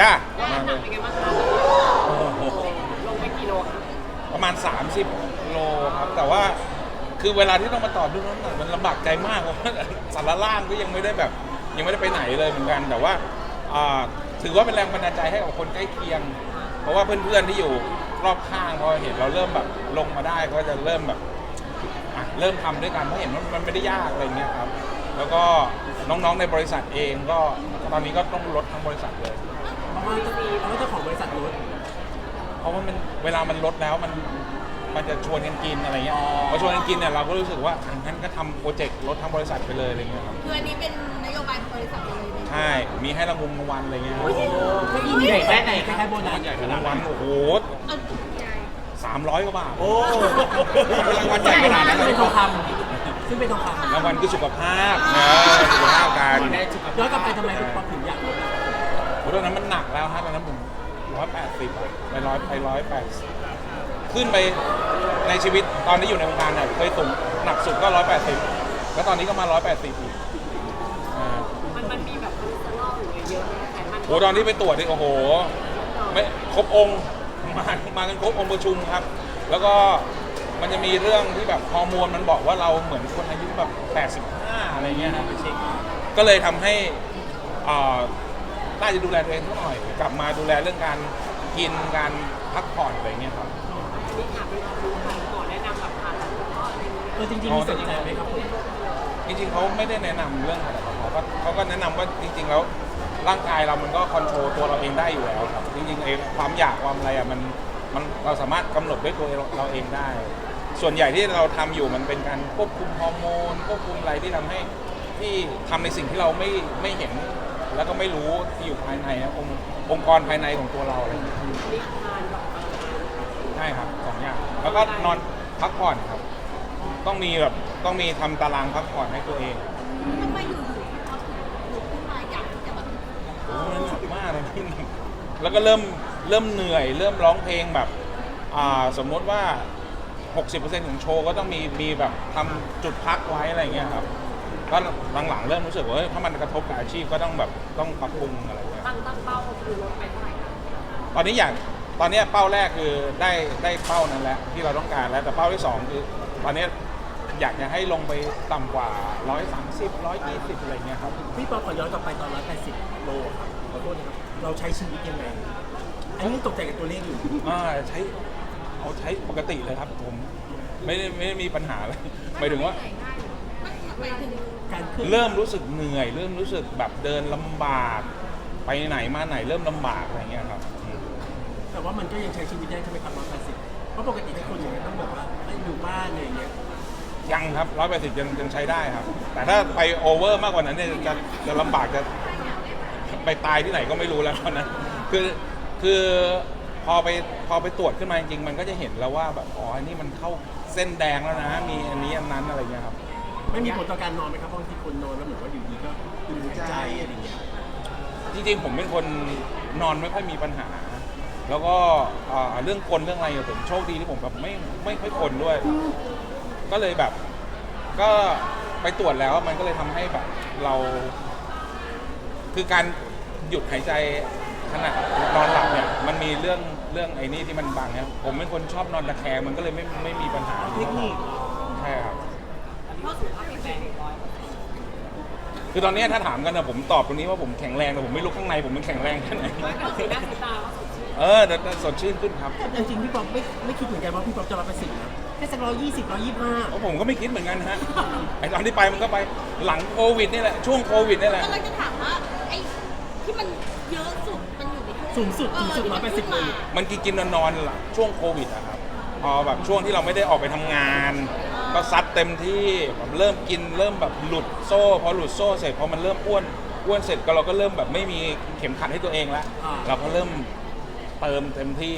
จ้าแล้วมาน้ำหเลนักยเป็นไงบ้างคะโอ้โหลงไปกี่โลคะประมาณ 30 โลครับ แต่ว่าคือเวลาที่ต้องมาต่อด้วยน้ำหนักมันลำบากใจมากเพราะว่าสารล่างก็ยังไม่ได้แบบ ยังไม่ได้ไปไหนเลยเหมือนกัน แต่ว่าอ่าถือว่าเป็นแรงบันดาลใจให้กับคนใกล้เคียง เพราะว่าเพื่อนๆที่อยู่รอบข้างพอเห็นเราเริ่มแบบลงมาได้ก็จะเริ่มแบบอะเริ่มทำด้วยกันเพราะเห็นว่ามันไม่ได้ยากอะไรเงี้ยครับ แล้วก็น้องๆในบริษัทเองก็ตอนนี้ก็ต้องลดทั้งบริษัทเลยเพราะ ว่าเพราะว่าเจ้าของบริษัทรถ เพราะว่ามันเวลามันลดแล้วมันมันจะชวนกันกินอะไรเงี้ยพอชวนกันกินเนี่ยเราก็รู้สึกว่าอะงั้นก็ทำโปรเจกต์ลดทั้งบริษัทไปเลยอะไรเงี้ยครับคืออันนี้เป็นนโยบายของบริษัทเลยไหมใช่มีให้รางวงรางวัลอะไรเงี้ยครับก็อินใหญ่แค่ไหนคล้ายๆโบนัสรางวัลโอ้โหเอาใหญ่ สามร้อยกว่าบาท โอ้รางวัลใหญ่ขนาดนั้นซึ่งเลเป็ยนทองคำซึ่งเป็นทองคำรางวัลคือสุขภาพนะสุขภาพการย้อนกลับไปทำไมคุณป๊อปถึงอยากลด โอ้ตอนนั้นมันหนักแล้วฮะตอนนั้นผมร้อยแปดสิบไปร้อยไปร้อยแปดขึ้นไปในชีวิตตอนที่อยู่ในวงการเนี่ยเคยสูงหนักสุดก็ร้อยแปดสิบแล้วตอนนี้ก็มาร้อยแปดสิบอีกอ่ามันมันมีแบบคอเลสเตอรอลหรืออะไรเยอะไหมไขมันโอ้ตอนที่ไปตรวจนี่โอ้โห ไม่ครบองค์มามากันครบองค์ประชุมครับ แล้วก็มันจะมีเรื่องที่แบบฮอร์โมนมันบอกว่าเราเหมือนคนอายุแบบ 85 อะไรเงี้ยครับก็เลยทำให้อ่า น่าจะดูแลตัวเองสักหน่อย กลับมาดูแลเรื่องการกินการพักผ่อนอะไรเงี้ยครับ อันนี้ถามเป็นความรู้ค่ะหมอแนะนำแบบทานแล้วก็อะไรอย่างเงี้ยเออจริงๆมีสนใจไหมครับผมจริงๆเขาไม่ได้แนะนำเรื่องอะไรหรอกเขาก็เขาก็แนะนำว่าจริง ๆ แล้วร่างกายเรามันก็คอนโทรลตัวเราเองได้อยู่แล้วครับจริงๆไอ้ความอยากความอะไรอะมันมันเราสามารถกำหนดด้วยตัวเราเองได้ ส่วนใหญ่ที่เราทำอยู่มันเป็นการควบคุมฮอร์โมนควบคุมอะไรที่ทำให้ที่ทำในสิ่งที่เราไม่ไม่เห็น แล้วก็ไม่รู้ที่อยู่ภายในนะองค์องค์กรภายในของตัวเราอะไรอย่างเงี้ยอันนี้ทานแบบพลังงานใช่ครับสองอย่างแล้วก็นอนพักผ่อนครับ ต้องมีแบบต้องมีทำตารางพักผ่อนให้ตัวเองทำไมอยู่ๆพี่ป๊อปถึงลุกขึ้นมาอยากที่จะแบบโอ้โหหนักมากเลยพี่แล้วก็เริ่มเริ่มเหนื่อย เริ่มร้องเพลงแบบอ่าสมมติว่า 60%ของโชว์ก็ต้องมีมีแบบทำจุดพักไว้อะไรเงี้ยครับ ก็หลังๆเริ่มรู้สึกว่าเฮ้ยถ้ามันกระทบกับอาชีพก็ต้องแบบต้องปรับปรุงอะไรเงี้ยตั้งตั้งเป้าคือลดไปเท่าไหร่คะตอนนี้อยากตอนนี้เป้าแรกคือได้ได้เป้านั้นแล้วที่เราต้องการแล้วแต่เป้าที่สองคือตอนนี้อยากจะให้ลงไปต่ำกว่า 130 120อะไรเงี้ยครับพี่ป๊อปขอย้อนกลับไปตอน 180 โลครับขอโทษนะครับ เราใช้ชีวิตยังไง อันนี้ยังตกใจกับตัวเลขอยู่ อ่าใช้เอาใช้ปกติเลยครับผม ไม่ได้ไม่ได้มีปัญหาเลยหมายถึงว่ามันหมายถึง การขึ้นเริ่มรู้สึกเหนื่อย เริ่มรู้สึกแบบเดินลำบาก ไปไหนมาไหนเริ่มลำบากอะไรเงี้ยครับอืมแต่ว่ามันก็ยังใช้ชีวิตได้ใช่ไหมครับ180เพราะปกติถ้าคนอย่างนี้ยต้องแบบว่าให้อยู่บ้านอะไรอย่างเงี้ยยังครับร้อยแปดสิบยังยังใช้ได้ครับ แต่ถ้าไปโอเวอร์มากกว่านั้นเนี่ยจะจะลำบากจะไปตายที่ไหนก็ไม่รู้แล้วตอนนั้นคือคือพอไปพอไปตรวจขึ้นมาจริงๆมันก็จะเห็นแล้วว่าแบบอ๋ออันนี้มันเข้าเส้นแดงแล้วนะ มีอันนี้อันนั้นอะไรเงี้ยครับ ไม่มีผลต่อการนอนไหมครับบางทีคนนอนแล้วเหมือนว่าอยู่ดีก็ตื่นใจอะไรอย่างเงี้ยจริงๆผมเป็นคนนอนไม่ค่อยมีปัญหา แล้วก็เอ่อเรื่องคนเรื่องอะไรเนี่ยผมโชคดีที่ผมแบบไม่ไม่ค่อยคนด้วย ก็เลยแบบ ก็ไปตรวจแล้วมันก็เลยทำให้แบบ เรา คือการหยุดหายใจขณะนอนหลับเนี่ยมันมีเรื่องเรื่องไอ้นี่ที่มันบังครับผมเป็นคนชอบนอนตะแคงมันก็เลยไม่ไม่มีปัญหาเทคนิคใช่ครับเพราะสุขภาพแข็งแรงร้อยคือตอนเนี้ยถ้าถามกันนะผมตอบตรงนี้ว่าผมแข็งแรงแต่ผมไม่รู้ข้างในผมมันแข็งแรงแค่ไหนไม่กับสีหน้าสีตาว่าสดชื่นเออแต่แต่สดชื่นขึ้นครับแต่จริงๆพี่ป๊อปไม่ไม่คิดเหมือนกันว่าพี่ป๊อปจะรับไปสิบนะแค่สักร้อยยี่สิบร้อยยี่สิบห้าเพราะผมก็ไม่คิดเหมือนกันฮะไอตอนที่ไปมันก็ไปหลังโควิดนี่แหละช่วงโควิดนี่แหละ ก็เลยจะถามว่าไอ้ที่มันเยอะสุดมันอยู่ในช่วงสูงสุดสูงสุดเที่ร้อยแปดสิบขึ้เลยมามันกินกินนอนนอนๆหลังช่วงโควิดอะครับ พอแบบช่วงที่เราไม่ได้ออกไปทำงาน ก็ซัดเต็มที่แบบเริ่มกินเริ่มแบบหลุดโซ่พอหลุดโซ่เสร็จพอมันเริ่มอ้วนอ้วนเสร็จก็เราก็เริ่มแบบไม่มีเข็มขัดให้ตัวเองแล้วเราก็เริ่มเติมเต็มที่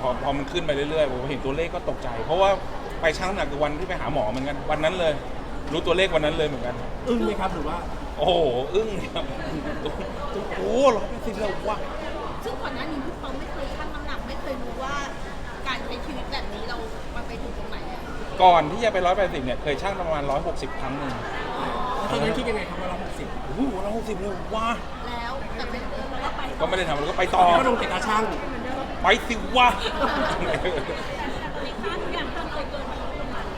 พอพอมันขึ้นไปเรื่อยๆผมเห็นตัวเลขก็ตกใจ เพราะว่าไปชั่งน้ำหนักคือวันที่ไปหาหมอเหมือนกันวันนั้นเลย รู้ตัวเลขวันนั้นเลยเหมือนกัน อึ้งไหมครับหรือว่า โอ้โหอึ้งครับโอ้โหร้อยแปดสิบแล้ววะซึ่งก่อนหน้านี้พี่ป๊อปไม่เคย ก่อนที่จะไปร้อยแปดสิบเนี่ยเคยชั่งประมาณร้อยหกสิบครั้งหนึ่งแล้วตอนนั้นคิดยังไงครับว่าร้อยหกสิบโอ้โหร้อยหกสิบเลยวะแล้วแต่เป็นเพราะว่าไปก็ไม่ได้ทำแล้วก็ไปต่อก็ลงแต่กระช่างไปสิวะ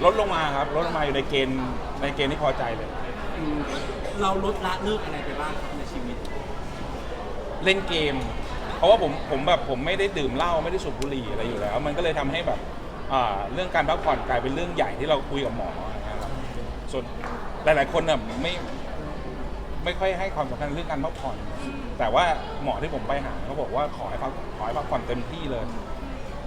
ลดลงมาครับลดลงมาอยู่ในเกณฑ์ในเกณฑ์ที่พอใจเลย อืมเราลดละเลิกอะไรไปบ้างครับในชีวิต เล่นเกม เพราะว่าผมผมแบบผมไม่ได้ดื่มเหล้าไม่ได้สูบบุหรี่อะไรอยู่แล้ว มันก็เลยทำให้แบบ อ่าเรื่องการพักผ่อนกลายเป็นเรื่องใหญ่ที่เราคุยกับหมอนะครับส่วนหลาย ๆ คนน่ะไม่ไม่ค่อยให้ความสำคัญเรื่องการพักผ่อน แต่ว่าหมอที่ผมไปหาเขาบอกว่าขอให้พักขอให้พักผ่อนเต็มที่เลย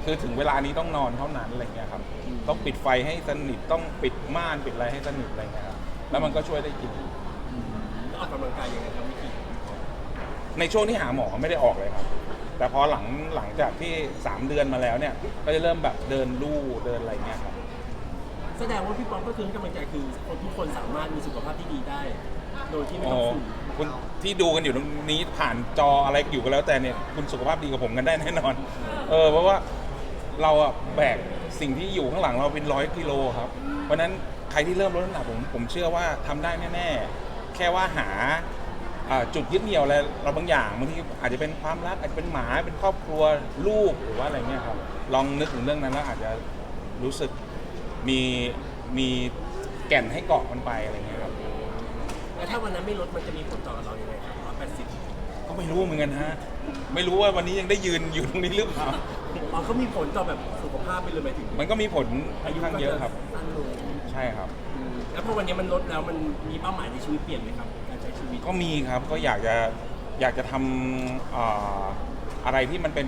คือถึงเวลานี้ต้องนอนเท่านั้นอะไรเงี้ยครับ ต้องปิดไฟให้สนิทต้องปิดม่านปิดอะไรให้สนิทอะไรเงี้ยครับแล้วมันก็ช่วยได้จริง ออกกำลังกายยังไงครับวิธี ในช่วงที่หาหมอไม่ได้ออกเลยครับ แต่พอหลังหลังจากที่ 3 เดือนมาแล้วเนี่ย ก็จะเริ่มแบบเดินลู่เดินอะไรเงี้ยครับ แสดงว่าพี่ป๊อปก็คือให้กำลังใจคือคนทุกคนสามารถมีสุขภาพที่ดีได้ โดยที่ไม่อ๋ต้อองฝืนคุณที่ดูกันอยู่ตรงนี้ผ่านจออะไรอยู่ก็แล้วแต่เนี่ยคุณสุขภาพดีกว่าผมกันได้แน่นอน เออเพราะว่าเราอะแบกสิ่งที่อยู่ข้างหลังเราเป็นร้อยกิโลครับ เพราะฉะนั้นใครที่เริ่มลดน้ำหนักผมผมเชื่อว่าทำได้แน่ๆ แค่ว่าหา อ่าจุดยึดเหนี่ยวอะไรเราบางอย่างบางทีอาจจะเป็นความรักอาจจะเป็นหมาเป็นครอบครัวลูกหรือว่าอะไรเงี้ยครับลองนึกถึงเรื่องนั้นแล้วอาจจะรู้สึกมีมีแก่นให้เกาะมันไปอะไรเงี้ยครับ แล้วถ้าวันนั้นไม่ลดมันจะมีผลต่อเรายังไงครับร้อยแปดสิบก็ไม่รู้เหมือนกันฮะ ไม่รู้ว่าวันนี้ยังได้ยืนอยู่ตรงนี้หรือเปล่า อ๋อเขามีผลต่อแบบสุขภาพไปเลยหมายถึงมันก็มีผลค่อนข้างเยอะครับ สั้นลงใช่ครับ อืมแล้วพอวันนี้มันลดแล้วมันมีเป้าหมายในชีวิตเปลี่ยนไหมครับการใช้ชีวิตก็มีครับก็อยากจะอยากจะทำอ่าอะไรที่มันเป็น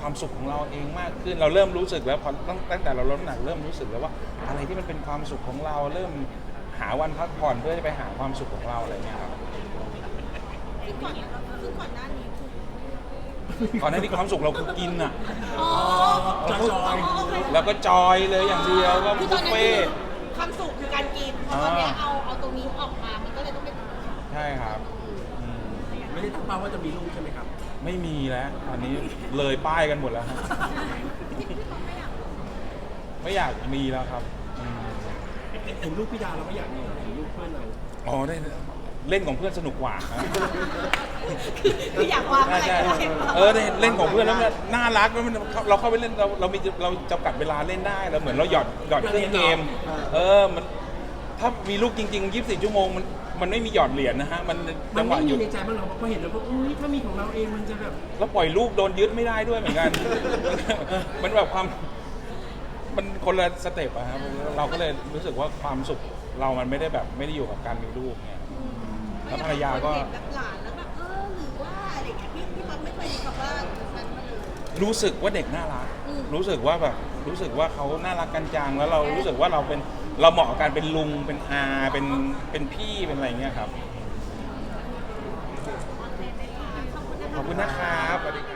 ความสุขของเราเองมากขึ้น เราเริ่มรู้สึกแล้วพอตั้งตั้งแต่เราลดน้ำหนักเริ่มรู้สึกแล้วว่า อะไรที่มันเป็นความสุขของเรา เริ่มหาวันพักผ่อนเพื่อจะไปหาความสุขของเราอะไรเงี้ยครับคือก่อนคือก่อนหน้านี้คือก่อนหน้านี้ความสุขเราคือกินอะ อ๋อจอยจอยแล้วก็จอยเลยอย่างเดียวก็คือตบุอนฟนั้นเฟ่คือต์ ความสุขคือการกินพอตอนเนี้ยเอาเอา ช่ครับอืมไม่ได้ตั้งเป้าว่าจะมีลูกใช่ไหมครับ ไม่มีแล้วตอนนี้เลยป้ายกันหมดแล้วฮะไม่อยากมีแล้วครับอืมเห็นลูกพี่ดาเราไม่อยากมีเห็นลูกเพื่อนเราอ๋อได้เล่นของเพื่อนสนุกกว่าฮะคืออยากวางใช่อะไรใช่ก็ได้เออได้เล่นของเพื่อนแล้วมันน่ารักแล้วมันเราเข้าไปเล่นเราเรามีเราจำกัดเวลาเล่นได้เราเหมือนเราหยอดหยอดเครื่องเกม เออมันถ้ามีลูกจริงๆ24ชั่วโมงมัน มันไม่มีหยอดเหรียญนะฮะ มันมัจันงหไม่วะมีอยู่ในใจบ้างเหรอเพราะเห็นแล้วก็อุ้ยถ้ามีของเราเองมันจะแบบแล้วปล่อยลูกโดนยึดไม่ได้ด้วยเหมือนกัน มันแบบความ มันคนละสเต็ปอะครับเราก็เลยรู้สึกว่าความสุขเรามันไม่ได้แบบไม่ได้อยู่กับการมีลูกเนี่ย แล้วภรรยาก็ เห็นแบบหลาน รู้สึกว่าเด็กน่ารัก อืม รู้สึกว่าแบบรู้สึกว่าเขาน่ารักกันจังแล้วเรารู้สึกว่าเราเป็นเราเหมาะกับการเป็นลุงเป็นอาเป็นเป็นพี่เป็นอะไรอย่างเงี้ยครับขอบคุณนะครับสวัสดีครับ